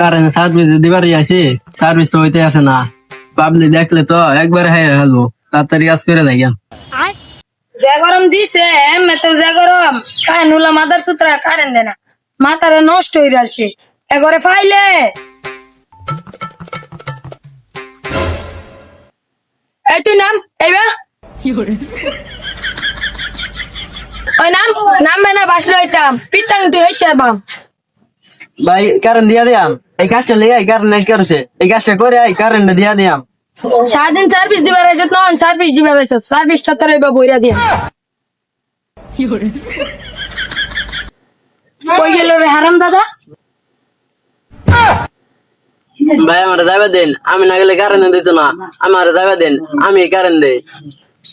কারণ সার্ভিস দিবারই আছে সার্ভিস তো হইতে আছে না। পাবলি দেখলে তো একবার হাই হালবো তাড়াতাড়ি কাজ করে দেয় যে দিছে এমে তো যে গরম কায় নুলা মাদার সুতরা কারেন দেনা মাথারে নষ্ট হয়ে যাচ্ছে। এগরে ফাইলে। এই তুই নাম এইবা ওই নাম নামবে না বাসলো হইতাম। পিটাং তুই হেসে বাম। ভাই কারণ দিয়া দিয়াম। এই কাজটা লিয়ে এই কারণ করছে। এই কাজটা করে এই কারণটা দিয়া দিয়াম। সারাদিন সার্ভিস দিবার আছে নন সার্ভিস দিবার আছে। সার্ভিসটা তোর এবার বইরা দিয়া। কই গেল রে হারাম দাদা? ভাই আমার যাবে দেন। আমি না গেলে কারণ দিত না। আমার যাবে দেন। আমি কারণ দেই।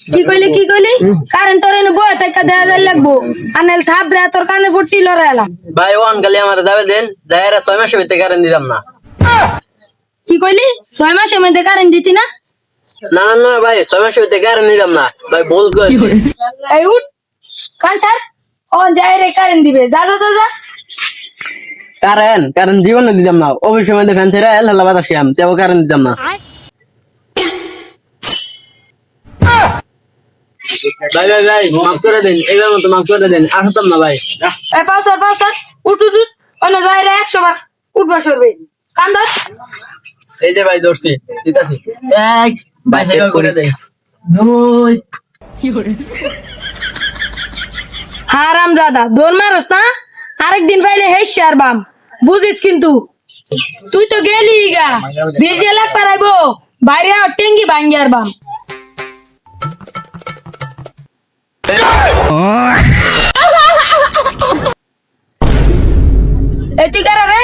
কি কইলি কি কইলি? কারণ তোর এনে বয়ে থাকা দেয়া দেয়া লাগবো। আনেল থাপড়ে তোর কানে ফুটি লড়াইলাম ভাই ওয়ান কালি আমার যাবে দেন। যাইরা ছয় মাসের ভিতরে কারণ দিতাম না। কি কইলি? ছয় মাসের মধ্যে কারেন্ট দিতি না? না না না ভাই ছয় মাসের ভিতরে কারণ দিতাম না। ভাই ভুল করেছি এই উঠ কান ছাড়। ও যাই রে কারেন্ট দিবে। যা যা যা কারণ কারণ জীবনে দিতাম না। অবশ্যই মধ্যে খান ছেড়ে এল বাতাস খাম তেও কারণ দিতাম না। ভাই ভাই ভাই মাফ করে দেন এইবার মতো মাফ করে দেন আর হতাম না ভাই। এই পাউসার পাউসার উঠ উঠ উঠ। অন্য যাই রে একশো বার উঠবা সরবে। কান ধর। এই যে ভাই দর্শি দিতাছি। এক ভাই হেলা করে দেন। দুই। হারাম দাদা দোন মারস না? আরেকদিন পাইলে হেস আর বাম। বুঝিস কিন্তু। তুই তো গেলি গা। ভিজে লাগ পারাইবো বাইরে আর টেঙ্গি ভাঙ্গি আর বাম। এই তুই কারা রে?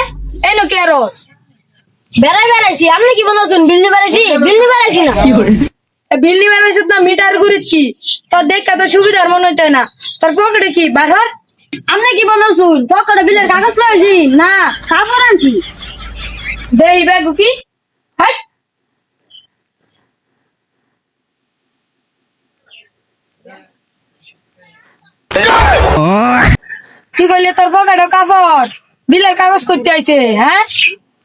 এই নো কে রোস বেড়াই বেড়াইছি আপনি কি বলছেন বিল্লি বেড়াইছি বিল্লি বেড়াইছি না? বিল্লি বেড়াইছিস না মিটার গুরিত কি? তোর দেখা তো সুবিধার মনে হইতে না। তোর পকেটে কি? বারহর আপনি কি বলছেন পকেটে বিলের কাগজ লাগাইছি? না কাপড় আনছি। দেই ব্যাগ কি? হাই! কি কইলে তোর পকেটে কাপড়? বিলের কাগজ করতে আইছে হ্যাঁ?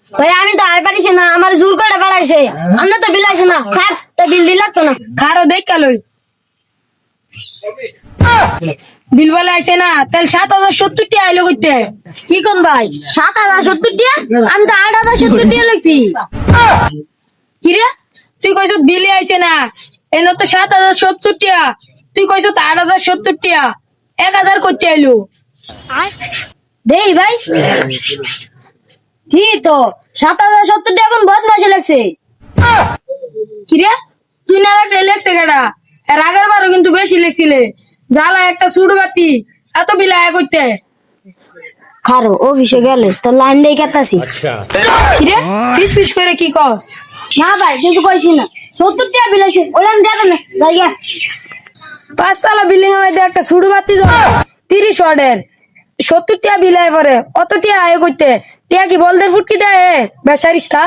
ভাই, আমি তো আর পারিছি না, আমার জোর করে বাড়াইছে। আমরা তো বিল না, থাক, তো বিল দিল লাগতো না। খারো, দেখ কালই বিল বলে আইছে না তাহলে সাত হাজার সত্তর টি আইলো করতে কি কম ভাই? সাত হাজার সত্তর টিয়া আমি তো আট হাজার সত্তর টিয়া লাগছি। কি রে? তুই কইছ বিলে আইছে না, এনে তো সাত হাজার সত্তর টিয়া তুই কইছ তো আট হাজার সত্তর টিয়া এক হাজার করতে আইলো। দেই ভাই। কি তো? সাত হাজার সত্তর এখন বহুত মাসে লাগছে। কি তুই না রাখলে লেখছে কেডা? এর আগের বারও কিন্তু বেশি লেখছিলে জ্বালা একটা সুড় বাতি এত বিলায় করতে। খারো অফিসে গেলে তো লাইন দিয়ে কেতাছি কি রে? ফিস ফিস করে কি কর না ভাই কিন্তু কইছি না। সত্তর টিয়া বিল আছে ওটা আমি দেবেন না জায়গা পাঁচতলা বিল্ডিং এর মধ্যে একটা ছুড়ু বাতি জ্বলে। তিরিশ ওয়ার্ডের। সত্তর টিয়া বিলাই পরে অত টিয়া আয় করতে। টিয়া কি বলদের ফুটকি দেয়? বেসারিস্তা